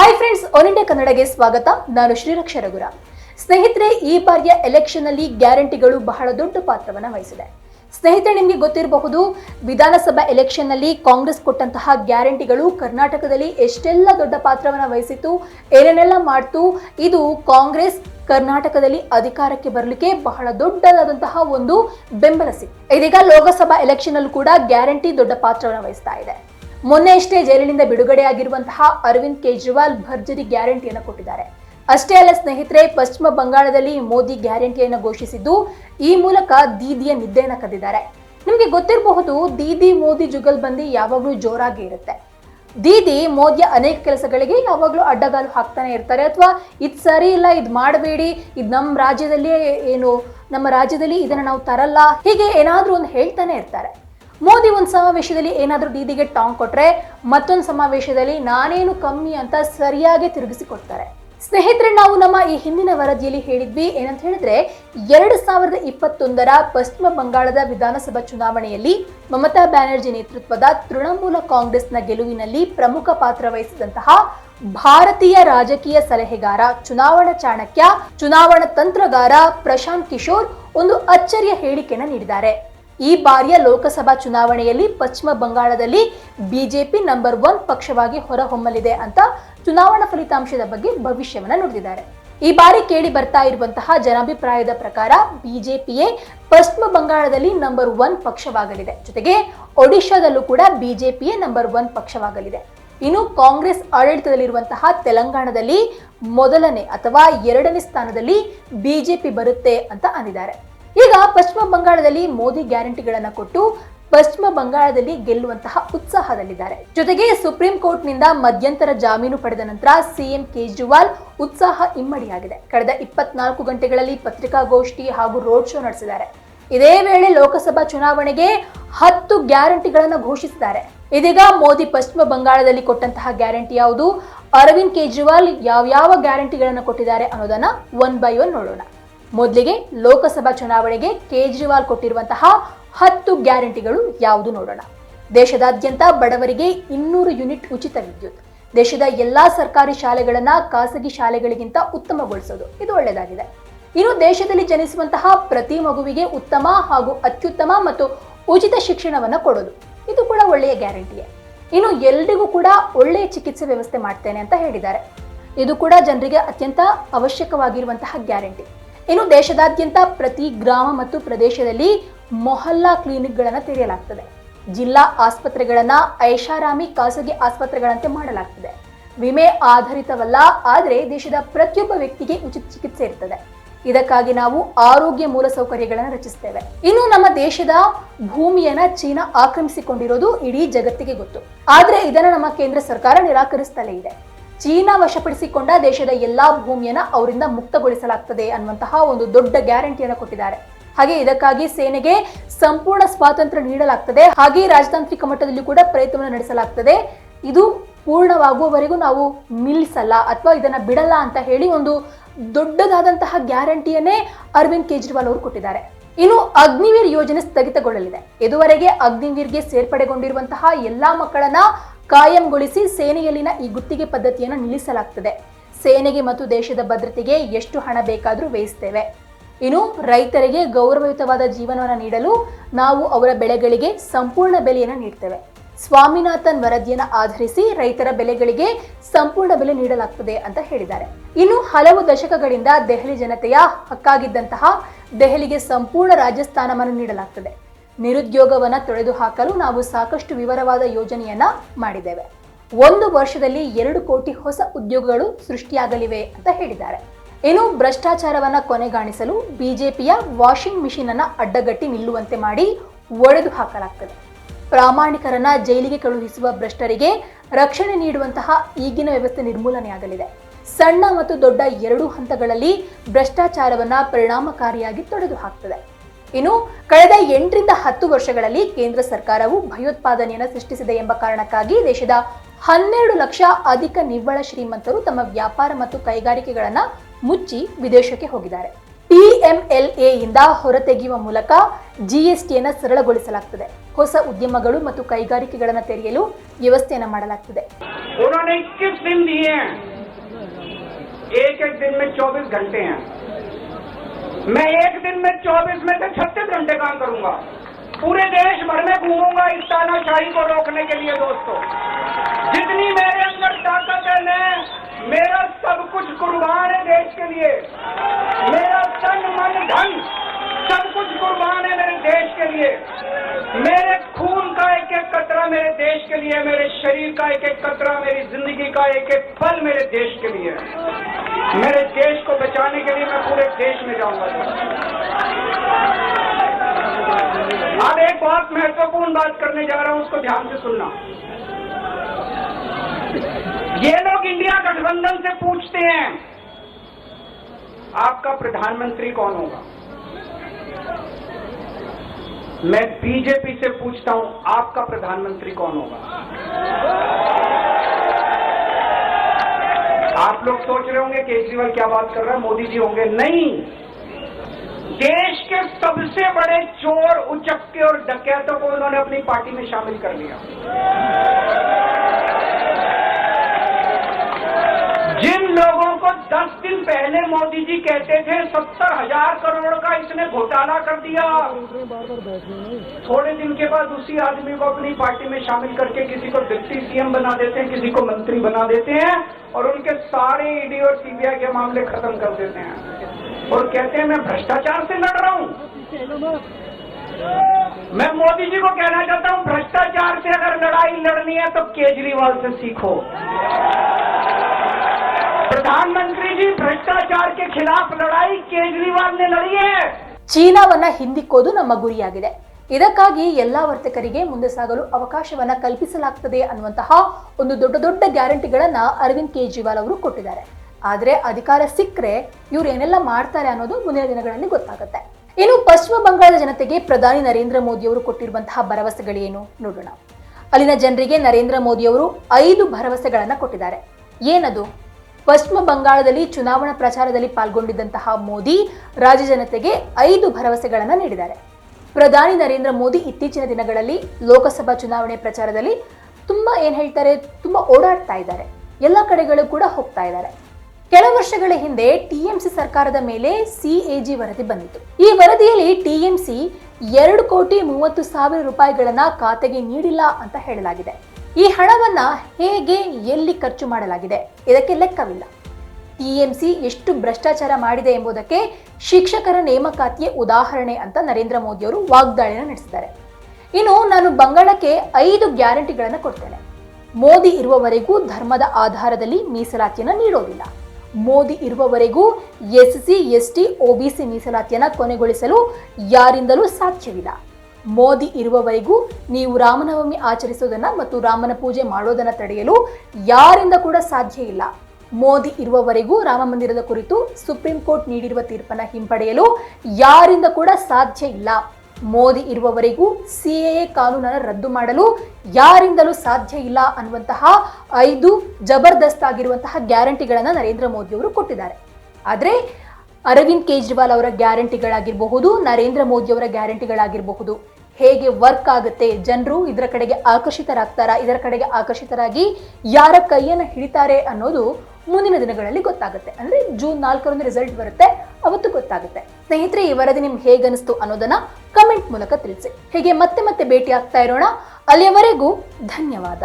Hi friends all India ಕನ್ನಡಗೆ ಸ್ವಾಗತ. ನಾನು ಶ್ರೀರಕ್ಷ ರಘುರ. ಸ್ನೇಹಿತರೆ, ಈ ಬಾರಿಯ ಎಲೆಕ್ಷನ್ ಅಲ್ಲಿ ಗ್ಯಾರಂಟಿಗಳು ಬಹಳ ದೊಡ್ಡ ಪಾತ್ರವನ್ನು ವಹಿಸಿದೆ. ಸ್ನೇಹಿತರೆ, ನಿಮಗೆ ಗೊತ್ತಿರಬಹುದು, ವಿಧಾನಸಭಾ ಎಲೆಕ್ಷನ್ನಲ್ಲಿ ಕಾಂಗ್ರೆಸ್ ಕೊಟ್ಟಂತಹ ಗ್ಯಾರಂಟಿಗಳು ಕರ್ನಾಟಕದಲ್ಲಿ ಎಷ್ಟೆಲ್ಲ ದೊಡ್ಡ ಪಾತ್ರವನ್ನು ವಹಿಸಿತು ಏನೇನೆಲ್ಲ ಮಾಡ್ತು, ಇದು ಕಾಂಗ್ರೆಸ್ ಕರ್ನಾಟಕದಲ್ಲಿ ಅಧಿಕಾರಕ್ಕೆ ಬರಲಿಕ್ಕೆ ಬಹಳ ದೊಡ್ಡದಾದಂತಹ ಒಂದು ಬೆಂಬಲ ಸಿಕ್ತು. ಇದೀಗ ಲೋಕಸಭಾ ಎಲೆಕ್ಷನ್ ಅಲ್ಲೂ ಕೂಡ ಗ್ಯಾರಂಟಿ ದೊಡ್ಡ ಪಾತ್ರವನ್ನು ವಹಿಸ್ತಾ ಇದೆ. ಮೊನ್ನೆ ಅಷ್ಟೇ ಜೈಲಿನಿಂದ ಬಿಡುಗಡೆಯಾಗಿರುವಂತಹ ಅರವಿಂದ್ ಕೇಜ್ರಿವಾಲ್ ಭರ್ಜರಿ ಗ್ಯಾರಂಟಿಯನ್ನು ಕೊಟ್ಟಿದ್ದಾರೆ. ಅಷ್ಟೇ ಅಲ್ಲ ಸ್ನೇಹಿತರೆ, ಪಶ್ಚಿಮ ಬಂಗಾಳದಲ್ಲಿ ಮೋದಿ ಗ್ಯಾರಂಟಿಯನ್ನು ಘೋಷಿಸಿದ್ದು ಈ ಮೂಲಕ ದೀದಿಯ ನಿದ್ದೆಯನ್ನು ಕದ್ದಿದ್ದಾರೆ. ನಿಮಗೆ ಗೊತ್ತಿರಬಹುದು, ದೀದಿ ಮೋದಿ ಜುಗಲ್ಬಂದಿ ಯಾವಾಗಲೂ ಜೋರಾಗಿ ಇರುತ್ತೆ. ದೀದಿ ಮೋದಿಯ ಅನೇಕ ಕೆಲಸಗಳಿಗೆ ಯಾವಾಗಲೂ ಅಡ್ಡಗಾಲು ಹಾಕ್ತಾನೆ ಇರ್ತಾರೆ ಅಥವಾ ಇದು ಸರಿ ಇಲ್ಲ, ಇದು ಮಾಡಬೇಡಿ, ಇದು ನಮ್ಮ ರಾಜ್ಯದಲ್ಲಿ ಏನು, ನಮ್ಮ ರಾಜ್ಯದಲ್ಲಿ ಇದನ್ನು ನಾವು ತರಲ್ಲ, ಹೀಗೆ ಏನಾದರೂ ಒಂದು ಹೇಳ್ತಾನೆ ಇರ್ತಾರೆ. ಮೋದಿ ಒಂದು ಸಮಾವೇಶದಲ್ಲಿ ಏನಾದರೂ ದೀದಿಗೆ ಟಾಂಗ್ ಕೊಟ್ರೆ ಮತ್ತೊಂದು ಸಮಾವೇಶದಲ್ಲಿ ನಾನೇನು ಕಮ್ಮಿ ಅಂತ ಸರಿಯಾಗಿ ತಿರುಗಿಸಿಕೊಡ್ತಾರೆ. ಸ್ನೇಹಿತರೆ, ನಾವು ನಮ್ಮ ಈ ಹಿಂದಿನ ವರದಿಯಲ್ಲಿ ಹೇಳಿದ್ವಿ. ಏನಂತ ಹೇಳಿದ್ರೆ, ಎರಡು ಸಾವಿರದ ಇಪ್ಪತ್ತೊಂದರ ಪಶ್ಚಿಮ ಬಂಗಾಳದ ವಿಧಾನಸಭಾ ಚುನಾವಣೆಯಲ್ಲಿ ಮಮತಾ ಬ್ಯಾನರ್ಜಿ ನೇತೃತ್ವದ ತೃಣಮೂಲ ಕಾಂಗ್ರೆಸ್ನ ಗೆಲುವಿನಲ್ಲಿ ಪ್ರಮುಖ ಪಾತ್ರ ವಹಿಸಿದಂತಹ ಭಾರತೀಯ ರಾಜಕೀಯ ಸಲಹೆಗಾರ ಚುನಾವಣಾ ಚಾಣಕ್ಯ, ಚುನಾವಣಾ ತಂತ್ರಗಾರ ಪ್ರಶಾಂತ್ ಕಿಶೋರ್ ಒಂದು ಅಚ್ಚರಿಯ ಹೇಳಿಕೆಯನ್ನು ನೀಡಿದ್ದಾರೆ. ಈ ಬಾರಿಯ ಲೋಕಸಭಾ ಚುನಾವಣೆಯಲ್ಲಿ ಪಶ್ಚಿಮ ಬಂಗಾಳದಲ್ಲಿ ಬಿಜೆಪಿ ನಂಬರ್ ಒನ್ ಪಕ್ಷವಾಗಿ ಹೊರಹೊಮ್ಮಲಿದೆ ಅಂತ ಚುನಾವಣಾ ಫಲಿತಾಂಶದ ಬಗ್ಗೆ ಭವಿಷ್ಯವನ್ನ ನುಡಿದಿದ್ದಾರೆ. ಈ ಬಾರಿ ಕೇಳಿ ಬರ್ತಾ ಇರುವಂತಹ ಜನಾಭಿಪ್ರಾಯದ ಪ್ರಕಾರ ಬಿಜೆಪಿಯೇ ಪಶ್ಚಿಮ ಬಂಗಾಳದಲ್ಲಿ ನಂಬರ್ ಒನ್ ಪಕ್ಷವಾಗಲಿದೆ. ಜೊತೆಗೆ ಒಡಿಶಾದಲ್ಲೂ ಕೂಡ ಬಿಜೆಪಿಯೇ ನಂಬರ್ ಒನ್ ಪಕ್ಷವಾಗಲಿದೆ. ಇನ್ನು ಕಾಂಗ್ರೆಸ್ ಆಡಳಿತದಲ್ಲಿರುವಂತಹ ತೆಲಂಗಾಣದಲ್ಲಿ ಮೊದಲನೇ ಅಥವಾ ಎರಡನೇ ಸ್ಥಾನದಲ್ಲಿ ಬಿಜೆಪಿ ಬರುತ್ತೆ ಅಂತ ಅಂದಿದ್ದಾರೆ ಈಗ ಪಶ್ಚಿಮ ಬಂಗಾಳದಲ್ಲಿ ಮೋದಿ ಗ್ಯಾರಂಟಿಗಳನ್ನು ಕೊಟ್ಟು ಪಶ್ಚಿಮ ಬಂಗಾಳದಲ್ಲಿ ಗೆಲ್ಲುವಂತಹ ಉತ್ಸಾಹದಲ್ಲಿದ್ದಾರೆ. ಜೊತೆಗೆ ಸುಪ್ರೀಂ ಕೋರ್ಟ್ನಿಂದ ಮಧ್ಯಂತರ ಜಾಮೀನು ಪಡೆದ ನಂತರ ಸಿಎಂ ಕೇಜ್ರಿವಾಲ್ ಉತ್ಸಾಹ ಇಮ್ಮಡಿಯಾಗಿದೆ. ಕಳೆದ ಇಪ್ಪತ್ನಾಲ್ಕು ಗಂಟೆಗಳಲ್ಲಿ ಪತ್ರಿಕಾಗೋಷ್ಠಿ ಹಾಗೂ ರೋಡ್ ಶೋ ನಡೆಸಿದ್ದಾರೆ. ಇದೇ ವೇಳೆ ಲೋಕಸಭಾ ಚುನಾವಣೆಗೆ ಹತ್ತು ಗ್ಯಾರಂಟಿಗಳನ್ನು ಘೋಷಿಸಿದ್ದಾರೆ. ಇದೀಗ ಮೋದಿ ಪಶ್ಚಿಮ ಬಂಗಾಳದಲ್ಲಿ ಕೊಟ್ಟಂತಹ ಗ್ಯಾರಂಟಿ ಯಾವುದು? ಅರವಿಂದ್ ಕೇಜ್ರಿವಾಲ್ ಯಾವ್ಯಾವ ಗ್ಯಾರಂಟಿಗಳನ್ನು ಕೊಟ್ಟಿದ್ದಾರೆ ಅನ್ನೋದನ್ನ ಒನ್ ಬೈ ಒನ್ ನೋಡೋಣ. ಮೊದಲಿಗೆ ಲೋಕಸಭಾ ಚುನಾವಣೆಗೆ ಕೇಜ್ರಿವಾಲ್ ಕೊಟ್ಟಿರುವಂತಹ ಹತ್ತು ಗ್ಯಾರಂಟಿಗಳು ಯಾವುದು ನೋಡೋಣ. ದೇಶದಾದ್ಯಂತ ಬಡವರಿಗೆ ಇನ್ನೂರು ಯೂನಿಟ್ ಉಚಿತ ವಿದ್ಯುತ್. ದೇಶದ ಎಲ್ಲಾ ಸರ್ಕಾರಿ ಶಾಲೆಗಳನ್ನ ಖಾಸಗಿ ಶಾಲೆಗಳಿಗಿಂತ ಉತ್ತಮಗೊಳಿಸೋದು. ಇದು ಒಳ್ಳೆಯದಾಗಿದೆ. ಇನ್ನು ದೇಶದಲ್ಲಿ ಜನಿಸುವಂತಹ ಪ್ರತಿ ಮಗುವಿಗೆ ಉತ್ತಮ ಹಾಗೂ ಅತ್ಯುತ್ತಮ ಮತ್ತು ಉಚಿತ ಶಿಕ್ಷಣವನ್ನು ಕೊಡೋದು. ಇದು ಕೂಡ ಒಳ್ಳೆಯ ಗ್ಯಾರಂಟಿಯೇ. ಇನ್ನು ಎಲ್ರಿಗೂ ಕೂಡ ಒಳ್ಳೆಯ ಚಿಕಿತ್ಸೆ ವ್ಯವಸ್ಥೆ ಮಾಡ್ತೇನೆ ಅಂತ ಹೇಳಿದ್ದಾರೆ. ಇದು ಕೂಡ ಜನರಿಗೆ ಅತ್ಯಂತ ಅವಶ್ಯಕವಾಗಿರುವಂತಹ ಗ್ಯಾರಂಟಿ. ಇನ್ನು ದೇಶದಾದ್ಯಂತ ಪ್ರತಿ ಗ್ರಾಮ ಮತ್ತು ಪ್ರದೇಶದಲ್ಲಿ ಮೊಹಲ್ಲಾ ಕ್ಲಿನಿಕ್ಗಳನ್ನು ತೆರೆಯಲಾಗ್ತದೆ. ಜಿಲ್ಲಾ ಆಸ್ಪತ್ರೆಗಳನ್ನ ಐಷಾರಾಮಿ ಖಾಸಗಿ ಆಸ್ಪತ್ರೆಗಳಂತೆ ಮಾಡಲಾಗ್ತದೆ. ವಿಮೆ ಆಧಾರಿತವಲ್ಲ, ಆದರೆ ದೇಶದ ಪ್ರತಿಯೊಬ್ಬ ವ್ಯಕ್ತಿಗೆ ಉಚಿತ ಚಿಕಿತ್ಸೆ ಇರ್ತದೆ. ಇದಕ್ಕಾಗಿ ನಾವು ಆರೋಗ್ಯ ಮೂಲಸೌಕರ್ಯಗಳನ್ನು ರಚಿಸ್ತೇವೆ. ಇನ್ನು ನಮ್ಮ ದೇಶದ ಭೂಮಿಯನ್ನ ಚೀನಾ ಆಕ್ರಮಿಸಿಕೊಂಡಿರೋದು ಇಡೀ ಜಗತ್ತಿಗೆ ಗೊತ್ತು. ಆದ್ರೆ ಇದನ್ನ ನಮ್ಮ ಕೇಂದ್ರ ಸರ್ಕಾರ ನಿರಾಕರಿಸ್ತಲೇ ಇದೆ. ಚೀನಾ ವಶಪಡಿಸಿಕೊಂಡ ದೇಶದ ಎಲ್ಲಾ ಭೂಮಿಯನ್ನ ಅವರಿಂದ ಮುಕ್ತಗೊಳಿಸಲಾಗ್ತದೆ ಅನ್ನುವಂತಹ ಒಂದು ದೊಡ್ಡ ಗ್ಯಾರಂಟಿಯನ್ನು ಕೊಟ್ಟಿದ್ದಾರೆ. ಹಾಗೆ ಇದಕ್ಕಾಗಿ ಸೇನೆಗೆ ಸಂಪೂರ್ಣ ಸ್ವಾತಂತ್ರ್ಯ ನೀಡಲಾಗ್ತದೆ. ಹಾಗೆ ರಾಜತಾಂತ್ರಿಕ ಮಟ್ಟದಲ್ಲಿ ಕೂಡ ಪ್ರಯತ್ನವನ್ನು ನಡೆಸಲಾಗ್ತದೆ. ಇದು ಪೂರ್ಣವಾಗುವವರೆಗೂ ನಾವು ನಿಲ್ಲಿಸಲ್ಲ ಅಥವಾ ಇದನ್ನ ಬಿಡಲ್ಲ ಅಂತ ಹೇಳಿ ಒಂದು ದೊಡ್ಡದಾದಂತಹ ಗ್ಯಾರಂಟಿಯನ್ನೇ ಅರವಿಂದ್ ಕೇಜ್ರಿವಾಲ್ ಅವರು ಕೊಟ್ಟಿದ್ದಾರೆ. ಇನ್ನು ಅಗ್ನಿವೀರ್ ಯೋಜನೆ ಸ್ಥಗಿತಗೊಳ್ಳಲಿದೆ. ಇದುವರೆಗೆ ಅಗ್ನಿವೀರ್ಗೆ ಸೇರ್ಪಡೆಗೊಂಡಿರುವಂತಹ ಎಲ್ಲಾ ಮಕ್ಕಳನ್ನ ಕಾಯಂಗೊಳಿಸಿ ಸೇನೆಯಲ್ಲಿನ ಈ ಗುತ್ತಿಗೆ ಪದ್ಧತಿಯನ್ನು ನಿಲ್ಲಿಸಲಾಗ್ತದೆ. ಸೇನೆಗೆ ಮತ್ತು ದೇಶದ ಭದ್ರತೆಗೆ ಎಷ್ಟು ಹಣ ಬೇಕಾದರೂ ವ್ಯಯಿಸ್ತೇವೆ. ಇನ್ನು ರೈತರಿಗೆ ಗೌರವಯುತವಾದ ಜೀವನವನ್ನು ನೀಡಲು ನಾವು ಅವರ ಬೆಳೆಗಳಿಗೆ ಸಂಪೂರ್ಣ ಬೆಲೆಯನ್ನು ನೀಡ್ತೇವೆ. ಸ್ವಾಮಿನಾಥನ್ ವರದಿಯನ್ನು ಆಧರಿಸಿ ರೈತರ ಬೆಲೆಗಳಿಗೆ ಸಂಪೂರ್ಣ ಬೆಲೆ ನೀಡಲಾಗ್ತದೆ ಅಂತ ಹೇಳಿದ್ದಾರೆ. ಇನ್ನು ಹಲವು ದಶಕಗಳಿಂದ ದೆಹಲಿ ಜನತೆಯ ಹಕ್ಕಾಗಿದ್ದಂತಹ ದೆಹಲಿಗೆ ಸಂಪೂರ್ಣ ರಾಜಸ್ಥಾನವನ್ನು ನೀಡಲಾಗ್ತದೆ. ನಿರುದ್ಯೋಗವನ್ನ ತೊಳೆದು ಹಾಕಲು ನಾವು ಸಾಕಷ್ಟು ವಿವರವಾದ ಯೋಜನೆಯನ್ನ ಮಾಡಿದ್ದೇವೆ. ಒಂದು ವರ್ಷದಲ್ಲಿ ಎರಡು ಕೋಟಿ ಹೊಸ ಉದ್ಯೋಗಗಳು ಸೃಷ್ಟಿಯಾಗಲಿವೆ ಅಂತ ಹೇಳಿದ್ದಾರೆ. ಇನ್ನು ಭ್ರಷ್ಟಾಚಾರವನ್ನ ಕೊನೆಗಾಣಿಸಲು ಬಿಜೆಪಿಯ ವಾಷಿಂಗ್ ಮಿಷಿನ್ ಅನ್ನ ಅಡ್ಡಗಟ್ಟಿ ನಿಲ್ಲುವಂತೆ ಮಾಡಿ ಒಡೆದು ಹಾಕಲಾಗ್ತದೆ ಪ್ರಾಮಾಣಿಕರನ್ನ ಜೈಲಿಗೆ ಕಳುಹಿಸುವ ಭ್ರಷ್ಟರಿಗೆ ರಕ್ಷಣೆ ನೀಡುವಂತಹ ಈಗಿನ ವ್ಯವಸ್ಥೆ ನಿರ್ಮೂಲನೆಯಾಗಲಿದೆ. ಸಣ್ಣ ಮತ್ತು ದೊಡ್ಡ ಎರಡೂ ಹಂತಗಳಲ್ಲಿ ಭ್ರಷ್ಟಾಚಾರವನ್ನ ಪರಿಣಾಮಕಾರಿಯಾಗಿ ತೊಡೆದು ಹಾಕ್ತದೆ ಇನ್ನು ಕಳೆದ ಎಂಟರಿಂದ ಹತ್ತು ವರ್ಷಗಳಲ್ಲಿ ಕೇಂದ್ರ ಸರ್ಕಾರವು ಭಯೋತ್ಪಾದನೆಯನ್ನು ಸೃಷ್ಟಿಸಿದೆ ಎಂಬ ಕಾರಣಕ್ಕಾಗಿ ದೇಶದ ಹನ್ನೆರಡು ಲಕ್ಷ ಅಧಿಕ ನಿವ್ವಳ ಶ್ರೀಮಂತರು ತಮ್ಮ ವ್ಯಾಪಾರ ಮತ್ತು ಕೈಗಾರಿಕೆಗಳನ್ನು ಮುಚ್ಚಿ ವಿದೇಶಕ್ಕೆ ಹೋಗಿದ್ದಾರೆ. ಪಿಎಂಎಲ್ಎ ಇಂದ ಹೊರತೆಗೆಯುವ ಮೂಲಕ ಜಿಎಸ್ಟಿಯನ್ನು ಸರಳಗೊಳಿಸಲಾಗುತ್ತದೆ ಹೊಸ ಉದ್ಯಮಗಳು ಮತ್ತು ಕೈಗಾರಿಕೆಗಳನ್ನು ತೆರೆಯಲು ವ್ಯವಸ್ಥೆಯನ್ನು ಮಾಡಲಾಗ್ತದೆ. ಏಕ ದಿನ में 24 घंटे मैं एक दिन में 24 में से 36 घंटे काम करूँगा। पूरे देश भर में घूमूँगा इस तानाशाही को रोकने के लिए, दोस्तों। जितनी मेरे अंदर ताकत है, मैं, मेरा सब कुछ कुर्बान है देश के लिए। मेरा तन, मन, धन, सब कुछ कुर्बान है मेरे देश के लिए। मेरे खून का एक एक कतरा मेरे देश के लिए, मेरे शरीर का एक एक कतरा, मेरी ज़िंदगी का एक एक पल मेरे देश के लिए। मेरे देश को बचाने के लिए मैं पूरे देश में जाऊँगा। अब एक बहुत महत्वपूर्ण बात करने जा रहा हूँ, उसको ध्यान से सुनना। ये लोग इंडिया गठबंधन से पूछते हैं, आपका प्रधानमंत्री कौन होगा? मैं बीजेपी से पूछता हूँ, आपका प्रधानमंत्री कौन होगा? आप लोग सोच रहे होंगे केजरीवाल क्या बात कर रहा है मोदी जी होंगे। नहीं। देश के सबसे बड़े चोर, उचक्के और डकैतों को उन्होंने अपनी पार्टी में शामिल कर लिया। जिन लोगों 10 दिन पहले मोदी जी कहते थे, सत्तर हज़ार करोड़ का इसने घोटाला कर दिया। थोड़े दिन के बाद उसी आदमी को अपनी पार्टी में शामिल करके किसी को डिप्टी सीएम बना देते हैं, किसी को मंत्री बना देते हैं और उनके सारे ईडी और सीबीआई के मामले खत्म कर देते हैं। और कहते हैं, मैं भ्रष्टाचार से लड़ रहा हूँ। मैं मोदी जी को कहना चाहता हूँ, भ्रष्टाचार से अगर लड़ाई लड़नी है तो केजरीवाल से सीखो। प्रधानमंत्री जी भ्रष्टाचार के खिलाफ लड़ाई केजरीवाल ने लड़ी है ಚೀನಾವನ್ನ ಹಿಂದಿಕ್ಕೋದು ನಮ್ಮ ಗುರಿಯಾಗಿದೆ ಇದಕ್ಕಾಗಿ ಎಲ್ಲಾ ವರ್ತಕರಿಗೆ ಮುಂದೆ ಸಾಗಲು ಅವಕಾಶವನ್ನ ಕಲ್ಪಿಸಲಾಗ್ತದೆ ಅನ್ನುವಂತಹ ಒಂದು ದೊಡ್ಡ ದೊಡ್ಡ ಗ್ಯಾರಂಟಿಗಳನ್ನ ಅರವಿಂದ್ ಕೇಜ್ರಿವಾಲ್ ಅವರು ಕೊಟ್ಟಿದ್ದಾರೆ ಆದ್ರೆ ಅಧಿಕಾರ ಸಿಕ್ಕರೆ ಇವ್ರು ಏನೆಲ್ಲ ಮಾಡ್ತಾರೆ ಅನ್ನೋದು ಮುಂದಿನ ದಿನಗಳಲ್ಲಿ ಗೊತ್ತಾಗುತ್ತೆ ಇನ್ನು ಪಶ್ಚಿಮ ಬಂಗಾಳದ ಜನತೆಗೆ ಪ್ರಧಾನಿ ನರೇಂದ್ರ ಮೋದಿ ಅವರು ಕೊಟ್ಟಿರುವಂತಹ ಭರವಸೆಗಳೇನು ನೋಡೋಣ ಅಲ್ಲಿನ ಜನರಿಗೆ ನರೇಂದ್ರ ಮೋದಿ ಅವರು ಐದು ಭರವಸೆಗಳನ್ನ ಕೊಟ್ಟಿದ್ದಾರೆ ಏನದು ಪಶ್ಚಿಮ ಬಂಗಾಳದಲ್ಲಿ ಚುನಾವಣಾ ಪ್ರಚಾರದಲ್ಲಿ ಪಾಲ್ಗೊಂಡಿದ್ದಂತಹ ಮೋದಿ ರಾಜ್ಯ ಜನತೆಗೆ ಐದು ಭರವಸೆಗಳನ್ನು ನೀಡಿದ್ದಾರೆ. ಪ್ರಧಾನಿ ನರೇಂದ್ರ ಮೋದಿ ಇತ್ತೀಚಿನ ದಿನಗಳಲ್ಲಿ ಲೋಕಸಭಾ ಚುನಾವಣೆ ಪ್ರಚಾರದಲ್ಲಿ ತುಂಬಾ ಏನ್ ಹೇಳ್ತಾರೆ, ತುಂಬಾ ಓಡಾಡ್ತಾ ಇದ್ದಾರೆ. ಎಲ್ಲ ಕಡೆಗಳು ಕೂಡ ಹೋಗ್ತಾ ಇದ್ದಾರೆ. ಕೆಲ ವರ್ಷಗಳ ಹಿಂದೆ ಟಿಎಂಸಿ ಸರ್ಕಾರದ ಮೇಲೆ ಸಿಎಜಿ ವರದಿ ಬಂದಿತ್ತು. ಈ ವರದಿಯಲ್ಲಿ ಟಿಎಂಸಿ ಎರಡು ಕೋಟಿ ಮೂವತ್ತು ಸಾವಿರ ರೂಪಾಯಿಗಳನ್ನ ಖಾತೆಗೆ ನೀಡಿಲ್ಲ ಅಂತ ಹೇಳಲಾಗಿದೆ. ಈ ಹಣವನ್ನ ಹೇಗೆ ಎಲ್ಲಿ ಖರ್ಚು ಮಾಡಲಾಗಿದೆ? ಇದಕ್ಕೆ ಲೆಕ್ಕವಿಲ್ಲ. ಟಿಎಂಸಿ ಎಷ್ಟು ಭ್ರಷ್ಟಾಚಾರ ಮಾಡಿದೆ ಎಂಬುದಕ್ಕೆ ಶಿಕ್ಷಕರ ನೇಮಕಾತಿಯ ಉದಾಹರಣೆ ಅಂತ ನರೇಂದ್ರ ಮೋದಿ ಅವರು ವಾಗ್ದಾಳಿನ ನಡೆಸಿದ್ದಾರೆ. ಇನ್ನು ನಾನು ಬಂಗಾಳಕ್ಕೆ ಐದು ಗ್ಯಾರಂಟಿಗಳನ್ನು ಕೊಡ್ತೇನೆ. ಮೋದಿ ಇರುವವರೆಗೂ ಧರ್ಮದ ಆಧಾರದಲ್ಲಿ ಮೀಸಲಾತಿಯನ್ನು ನೀಡೋದಿಲ್ಲ. ಮೋದಿ ಇರುವವರೆಗೂ S C, S T OBC ಮೀಸಲಾತಿಯನ್ನು ಕೊನೆಗೊಳಿಸಲು ಯಾರಿಂದಲೂ ಸಾಧ್ಯವಿಲ್ಲ. ಮೋದಿ ಇರುವವರೆಗೂ ನೀವು ರಾಮನವಮಿ ಆಚರಿಸೋದನ್ನ ಮತ್ತು ರಾಮನ ಪೂಜೆ ಮಾಡೋದನ್ನ ತಡೆಯಲು ಯಾರಿಂದ ಕೂಡ ಸಾಧ್ಯ ಇಲ್ಲ. ಮೋದಿ ಇರುವವರೆಗೂ ರಾಮ ಮಂದಿರದ ಕುರಿತು ಸುಪ್ರೀಂ ಕೋರ್ಟ್ ನೀಡಿರುವ ತೀರ್ಪನ್ನ ಹಿಂಪಡೆಯಲು ಯಾರಿಂದ ಕೂಡ ಸಾಧ್ಯ ಇಲ್ಲ. ಮೋದಿ ಇರುವವರೆಗೂ ಸಿ ಎ ಕಾನೂನನ್ನು ರದ್ದು ಮಾಡಲು ಯಾರಿಂದಲೂ ಸಾಧ್ಯ ಇಲ್ಲ ಅನ್ನುವಂತಹ ಐದು ಜಬರ್ದಸ್ತ್ ಆಗಿರುವಂತಹ ಗ್ಯಾರಂಟಿಗಳನ್ನು ನರೇಂದ್ರ ಮೋದಿ ಅವರು ಕೊಟ್ಟಿದ್ದಾರೆ. ಆದರೆ ಅರವಿಂದ್ ಕೇಜ್ರಿವಾಲ್ ಅವರ ಗ್ಯಾರಂಟಿಗಳಾಗಿರಬಹುದು, ನರೇಂದ್ರ ಮೋದಿಯವರ ಗ್ಯಾರಂಟಿಗಳಾಗಿರಬಹುದು ಹೇಗೆ ವರ್ಕ್ ಆಗುತ್ತೆ? ಜನರು ಇದರ ಕಡೆಗೆ ಆಕರ್ಷಿತರಾಗ್ತಾರಾ? ಇದರ ಕಡೆಗೆ ಆಕರ್ಷಿತರಾಗಿ ಯಾರ ಕೈಯನ್ನು ಹಿಡಿತಾರೆ ಅನ್ನೋದು ಮುಂದಿನ ದಿನಗಳಲ್ಲಿ ಗೊತ್ತಾಗುತ್ತೆ. ಅಂದ್ರೆ ಜೂನ್ ನಾಲ್ಕರಂದು ರಿಸಲ್ಟ್ ಬರುತ್ತೆ, ಅವತ್ತು ಗೊತ್ತಾಗುತ್ತೆ. ಸ್ನೇಹಿತರೆ, ಈ ವರದಿ ನಿಮ್ಗೆ ಹೇಗೆ ಅನಿಸ್ತು ಅನ್ನೋದನ್ನ ಕಮೆಂಟ್ ಮೂಲಕ ತಿಳಿಸಿ. ಹೀಗೆ ಮತ್ತೆ ಮತ್ತೆ ಭೇಟಿ ಆಗ್ತಾ ಇರೋಣ. ಅಲ್ಲಿಯವರೆಗೂ ಧನ್ಯವಾದ.